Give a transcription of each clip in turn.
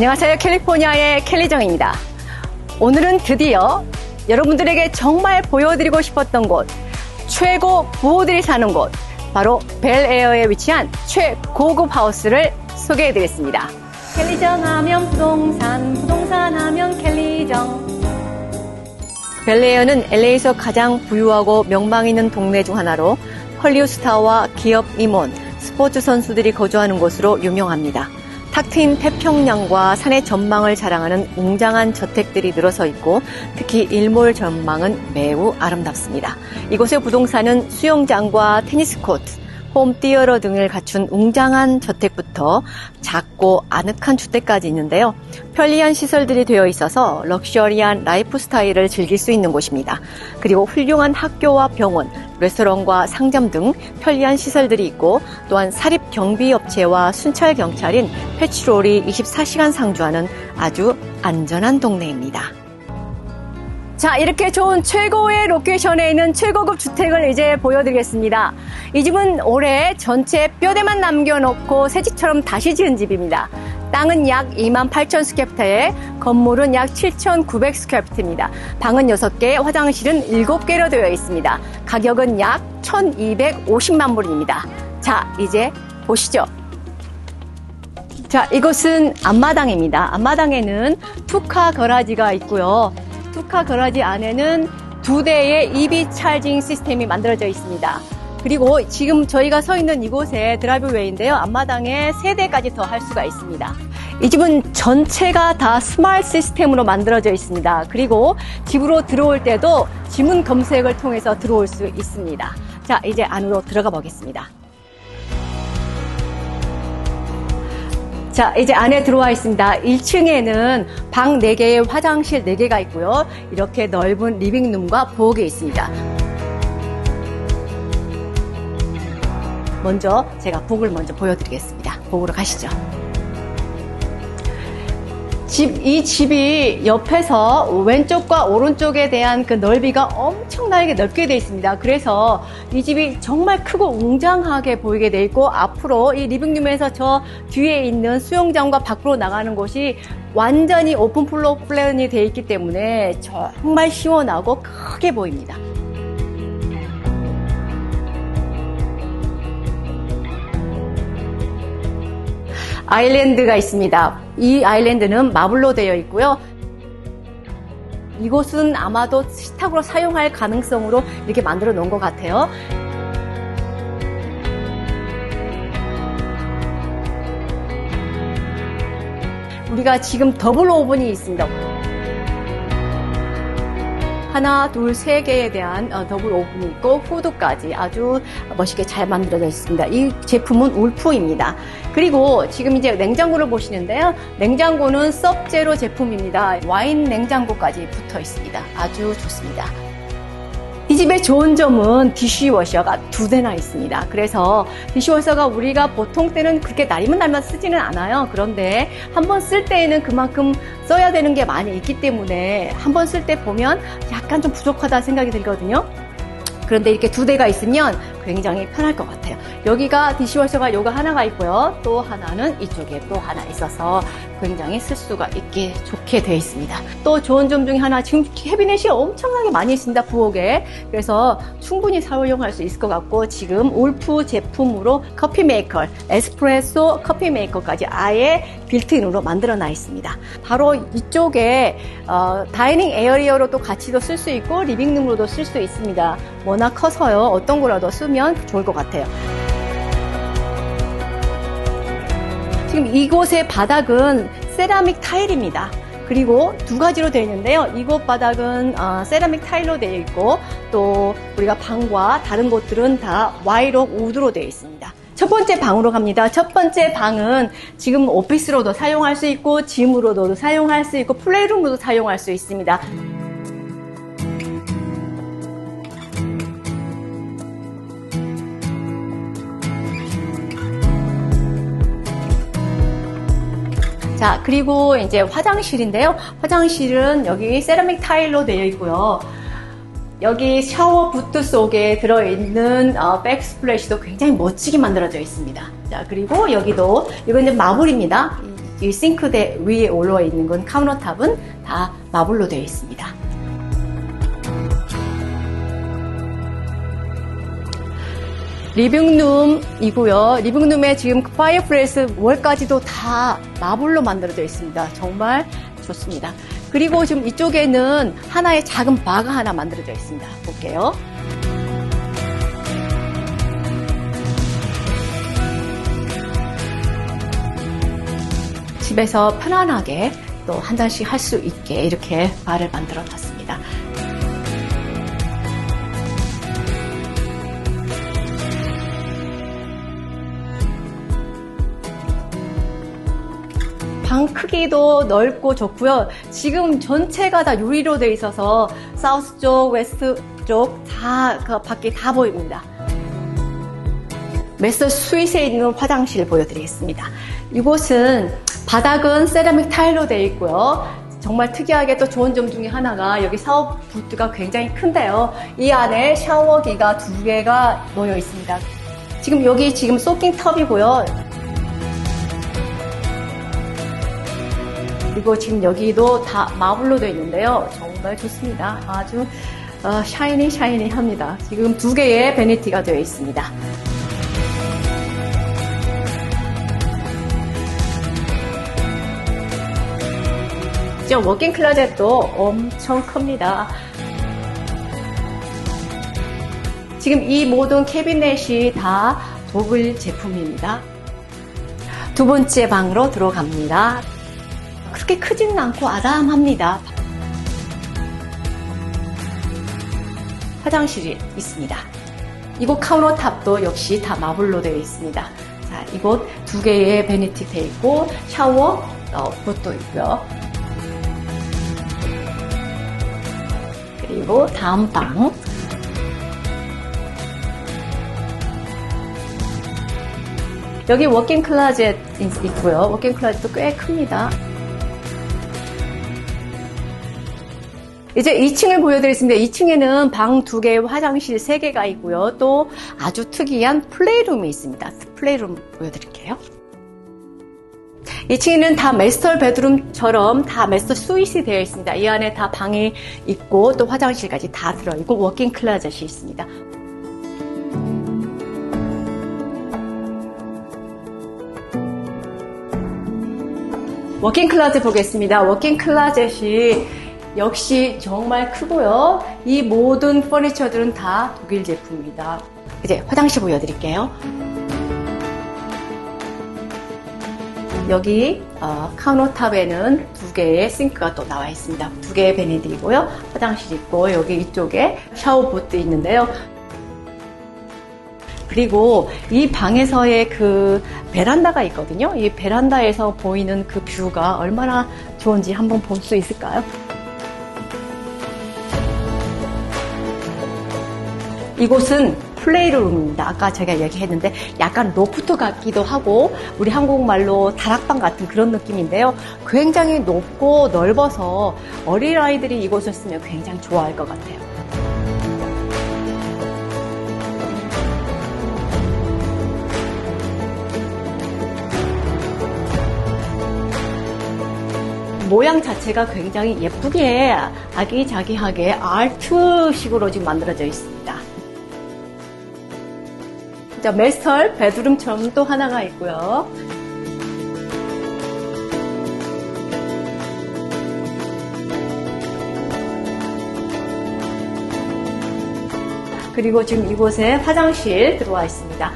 안녕하세요. 캘리포니아의 켈리정입니다. 오늘은 드디어 여러분들에게 정말 보여드리고 싶었던 곳, 최고 부호들이 사는 곳, 바로 벨에어에 위치한 최고급 하우스를 소개해드리겠습니다. 켈리정 하면 부동산, 부동산 하면 켈리정. 벨에어는 LA에서 가장 부유하고 명망 있는 동네 중 하나로 헐리우드 스타와 기업 임원, 스포츠 선수들이 거주하는 곳으로 유명합니다. 탁 트인 태평양과 산의 전망을 자랑하는 웅장한 저택들이 늘어서 있고 특히 일몰 전망은 매우 아름답습니다. 이곳의 부동산은 수영장과 테니스 코트, 홈티어러 등을 갖춘 웅장한 저택부터 작고 아늑한 주택까지 있는데요. 편리한 시설들이 되어 있어서 럭셔리한 라이프 스타일을 즐길 수 있는 곳입니다. 그리고 훌륭한 학교와 병원, 레스토랑과 상점 등 편리한 시설들이 있고 또한 사립 경비업체와 순찰 경찰인 패트롤이 24시간 상주하는 아주 안전한 동네입니다. 자, 이렇게 좋은 최고의 로케이션에 있는 최고급 주택을 이제 보여드리겠습니다. 이 집은 올해 전체 뼈대만 남겨놓고 새 집처럼 다시 지은 집입니다. 땅은 약 2만 8천 스퀘프터에 건물은 약 7,900 스퀘프터입니다. 방은 6개, 화장실은 7개로 되어 있습니다. 가격은 약 1,250만 불입니다. 자, 이제 보시죠. 자, 이곳은 앞마당입니다. 앞마당에는 투카 거라지가 있고요. 투카 거라지 안에는 두 대의 EV 차징 시스템이 만들어져 있습니다. 그리고 지금 저희가 서 있는 이곳에 드라이브웨이인데요. 앞마당에 세 대까지 더 할 수가 있습니다. 이 집은 전체가 다 스마트 시스템으로 만들어져 있습니다. 그리고 집으로 들어올 때도 지문 검색을 통해서 들어올 수 있습니다. 자, 이제 안으로 들어가 보겠습니다. 자, 이제 안에 들어와 있습니다. 1층에는 방 4개의 화장실 4개가 있고요. 이렇게 넓은 리빙룸과 부엌이 있습니다. 먼저 제가 부엌을 먼저 보여드리겠습니다. 부엌으로 가시죠. 집, 이 집이 옆에서 왼쪽과 오른쪽에 대한 그 넓이가 엄청나게 넓게 되어 있습니다. 그래서 이 집이 정말 크고 웅장하게 보이게 되어 있고 앞으로 이 리빙룸에서 저 뒤에 있는 수영장과 밖으로 나가는 곳이 완전히 오픈 플로 플랜이 되어 있기 때문에 정말 시원하고 크게 보입니다. 아일랜드가 있습니다. 이 아일랜드는 마블로 되어 있고요. 이곳은 아마도 식탁으로 사용할 가능성으로 이렇게 만들어 놓은 것 같아요. 우리가 지금 더블 오븐이 있습니다. 하나, 둘, 세 개에 대한 어, 더블 오븐이 있고 후드까지 아주 멋있게 잘 만들어져 있습니다. 이 제품은 울프입니다. 그리고 지금 이제 냉장고를 보시는데요. 냉장고는 섭제로 제품입니다. 와인 냉장고까지 붙어 있습니다. 아주 좋습니다. 이 집의 좋은 점은 디쉬워셔가 두 대나 있습니다. 그래서 디쉬워셔가 우리가 보통 때는 그렇게 날이면 날만 쓰지는 않아요. 그런데 한 번 쓸 때에는 그만큼 써야 되는 게 많이 있기 때문에 한 번 쓸 때 보면 약간 좀 부족하다 생각이 들거든요. 그런데 이렇게 두 대가 있으면 굉장히 편할 것 같아요. 여기가 디시워셔가 요가 하나가 있고요. 또 하나는 이쪽에 또 하나 있어서 굉장히 쓸 수가 있게 좋게 되어 있습니다. 또 좋은 점 중에 하나 지금 캐비넷이 엄청나게 많이 있습니다. 부엌에. 그래서 충분히 사용할 수 있을 것 같고 지금 울프 제품으로 커피 메이커, 에스프레소 커피 메이커까지 아예 빌트인으로 만들어 놔 있습니다. 바로 이쪽에 어, 다이닝 에어리어로도 같이도 쓸 수 있고 리빙룸으로도 쓸 수 있습니다. 워낙 커서요. 어떤 거라도 쓰면 좋을 것 같아요. 지금 이곳의 바닥은 세라믹 타일입니다. 그리고 두 가지로 되어 있는데요. 이곳 바닥은 어, 세라믹 타일로 되어 있고 또 우리가 방과 다른 곳들은 다 와이록 우드로 되어 있습니다. 첫 번째 방으로 갑니다. 첫 번째 방은 지금 오피스로도 사용할 수 있고 짐으로도 사용할 수 있고 플레이룸으로도 사용할 수 있습니다. 자, 그리고 이제 화장실인데요. 화장실은 여기 세라믹 타일로 되어 있고요. 여기 샤워 부트 속에 들어있는 어, 백스플래시도 굉장히 멋지게 만들어져 있습니다. 자, 그리고 여기도, 이건 이제 마블입니다. 이 싱크대 위에 올라와 있는 건 카운터탑은 다 마블로 되어 있습니다. 리빙룸이고요. 리빙룸에 지금 파이어플레이스 월까지도 다 마블로 만들어져 있습니다. 정말 좋습니다. 그리고 지금 이쪽에는 하나의 작은 바가 하나 만들어져 있습니다. 볼게요. 집에서 편안하게 또 한 잔씩 할 수 있게 이렇게 바를 만들어 놨습니다. 크기도 넓고 좋고요. 지금 전체가 다 유리로 되어 있어서 사우스 쪽, 웨스트 쪽 다 그 밖에 다 보입니다. 메서 스윗에 있는 화장실 보여드리겠습니다. 이곳은 바닥은 세라믹 타일로 되어 있고요. 정말 특이하게 또 좋은 점 중에 하나가 여기 샤워 부트가 굉장히 큰데요. 이 안에 샤워기가 두 개가 놓여 있습니다. 지금 여기 지금 소킹 텁이고요. 그리고 지금 여기도 다 마블로 되어 있는데요. 정말 좋습니다. 아주 어, 샤이니 샤이니 합니다. 지금 두 개의 베니티가 되어 있습니다. 이제 워킹 클로젯도 엄청 큽니다. 지금 이 모든 캐비넷이 다 독일 제품입니다. 두 번째 방으로 들어갑니다. 그렇게 크지는 않고 아담합니다. 화장실이 있습니다. 이곳 카운터탑도 역시 다 마블로 되어 있습니다. 자, 이곳 두 개의 베니티 되어 있고 샤워 어, 붓도 있고요. 그리고 다음 방 여기 워킹 클라젯 있고요. 워킹 클라젯도 꽤 큽니다. 이제 2층을 보여드리겠습니다. 2층에는 방두 개, 화장실 세 개가 있고요. 또 아주 특이한 플레이룸이 있습니다. 플레이룸 보여드릴게요. 2층에는 다 메스터 베드룸처럼 다 메스터 스윗이 되어 있습니다. 이 안에 다 방이 있고 또 화장실까지 다 들어있고 워킹 클라젯이 있습니다. 워킹 클라젯 보겠습니다. 워킹 클라젯이 역시 정말 크고요. 이 모든 퍼니처들은 다 독일 제품입니다. 이제 화장실 보여드릴게요. 여기 어, 카운터탑에는 두 개의 싱크가 또 나와 있습니다. 두 개의 베니드이고요. 화장실 있고 여기 이쪽에 샤워 부트 있는데요. 그리고 이 방에서의 그 베란다가 있거든요. 이 베란다에서 보이는 그 뷰가 얼마나 좋은지 한번 볼 수 있을까요? 이곳은 플레이룸입니다. 아까 제가 얘기했는데 약간 로프트 같기도 하고 우리 한국말로 다락방 같은 그런 느낌인데요. 굉장히 높고 넓어서 어린아이들이 이곳을 쓰면 굉장히 좋아할 것 같아요. 모양 자체가 굉장히 예쁘게 아기자기하게 아트식으로 지금 만들어져 있습니다. 자, 메스털 베드룸처럼 또 하나가 있고요. 그리고 지금 이곳에 화장실 들어와 있습니다.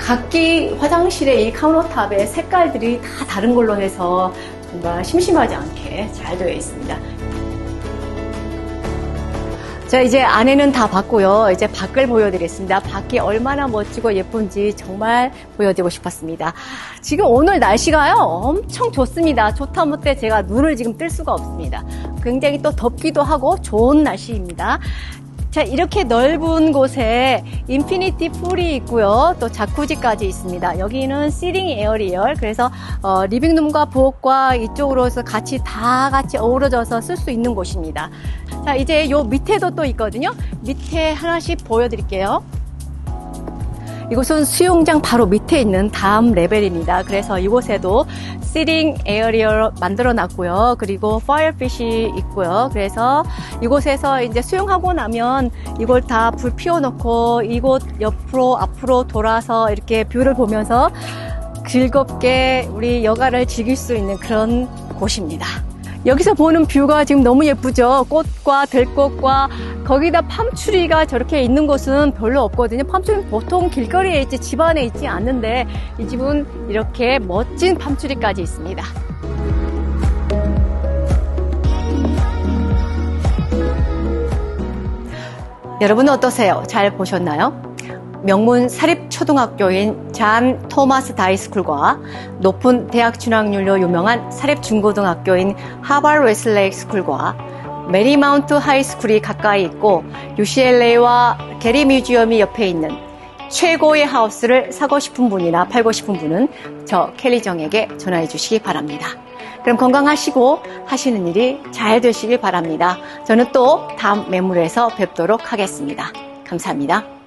각기 화장실의 이 카운터탑의 색깔들이 다 다른 걸로 해서 정말 심심하지 않게 잘 되어 있습니다. 자, 이제 안에는 다 봤고요. 이제 밖을 보여드리겠습니다. 밖이 얼마나 멋지고 예쁜지 정말 보여드리고 싶었습니다. 지금 오늘 날씨가요, 엄청 좋습니다. 좋다 못해 제가 눈을 지금 뜰 수가 없습니다. 굉장히 또 덥기도 하고 좋은 날씨입니다. 자, 이렇게 넓은 곳에 인피니티 풀이 있고요. 또 자쿠지까지 있습니다. 여기는 시링 에어리얼. 그래서 어, 리빙룸과 부엌과 이쪽으로 해서 같이 다 같이 어우러져서 쓸 수 있는 곳입니다. 자, 이제 요 밑에도 또 있거든요. 밑에 하나씩 보여드릴게요. 이곳은 수영장 바로 밑에 있는 다음 레벨입니다. 그래서 이곳에도 시링 에어리어 만들어 놨고요. 그리고 파이어핏이 있고요. 그래서 이곳에서 이제 수영하고 나면 이걸 다 불 피워 놓고 이곳 옆으로 앞으로 돌아서 이렇게 뷰를 보면서 즐겁게 우리 여가를 즐길 수 있는 그런 곳입니다. 여기서 보는 뷰가 지금 너무 예쁘죠? 꽃과 들꽃과 거기다 팜추리가 저렇게 있는 곳은 별로 없거든요. 팜추리는 보통 길거리에 있지 집 안에 있지 않는데 이 집은 이렇게 멋진 팜추리까지 있습니다. 여러분은 어떠세요? 잘 보셨나요? 명문 사립 초등학교인 잔 토마스 다이스쿨과 높은 대학 진학률로 유명한 사립중고등학교인 하발 웨슬레이크 스쿨과 메리마운트 하이스쿨이 가까이 있고 UCLA와 게리 뮤지엄이 옆에 있는 최고의 하우스를 사고 싶은 분이나 팔고 싶은 분은 저 켈리정에게 전화해 주시기 바랍니다. 그럼 건강하시고 하시는 일이 잘 되시길 바랍니다. 저는 또 다음 매물에서 뵙도록 하겠습니다. 감사합니다.